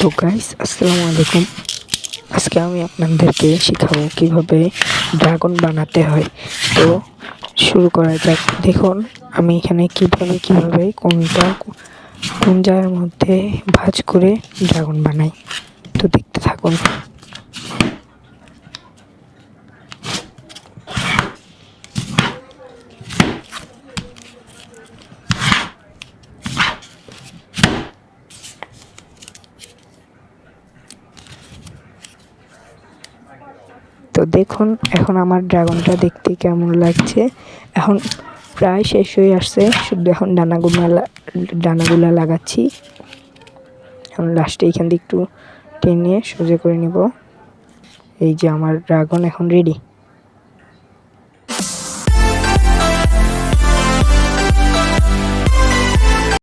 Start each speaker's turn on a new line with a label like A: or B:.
A: তো গাইস আসসালামু আলাইকুম। আজকে আমি আপনাদেরকে শেখাবো কীভাবে ড্রাগন বানাতে হয়। তো শুরু করা যাক। দেখুন, আমি এখানে কীভাবে কীভাবে, কোনটা, কোন জায়গার মধ্যে ভাজ করে ড্রাগন বানাই। তো দেখতে থাকুন। তো দেখুন, এখন আমার ড্রাগনটা দেখতে কেমন লাগছে। এখন প্রায় শেষ হয়ে আসছে। শুধু এখন ডানাগুলো ডানাগুলা লাগাচ্ছি। এখন লাস্টে এখান দিয়ে একটু টেনে সোজা করে নেব। এই যে আমার ড্রাগন এখন রেডি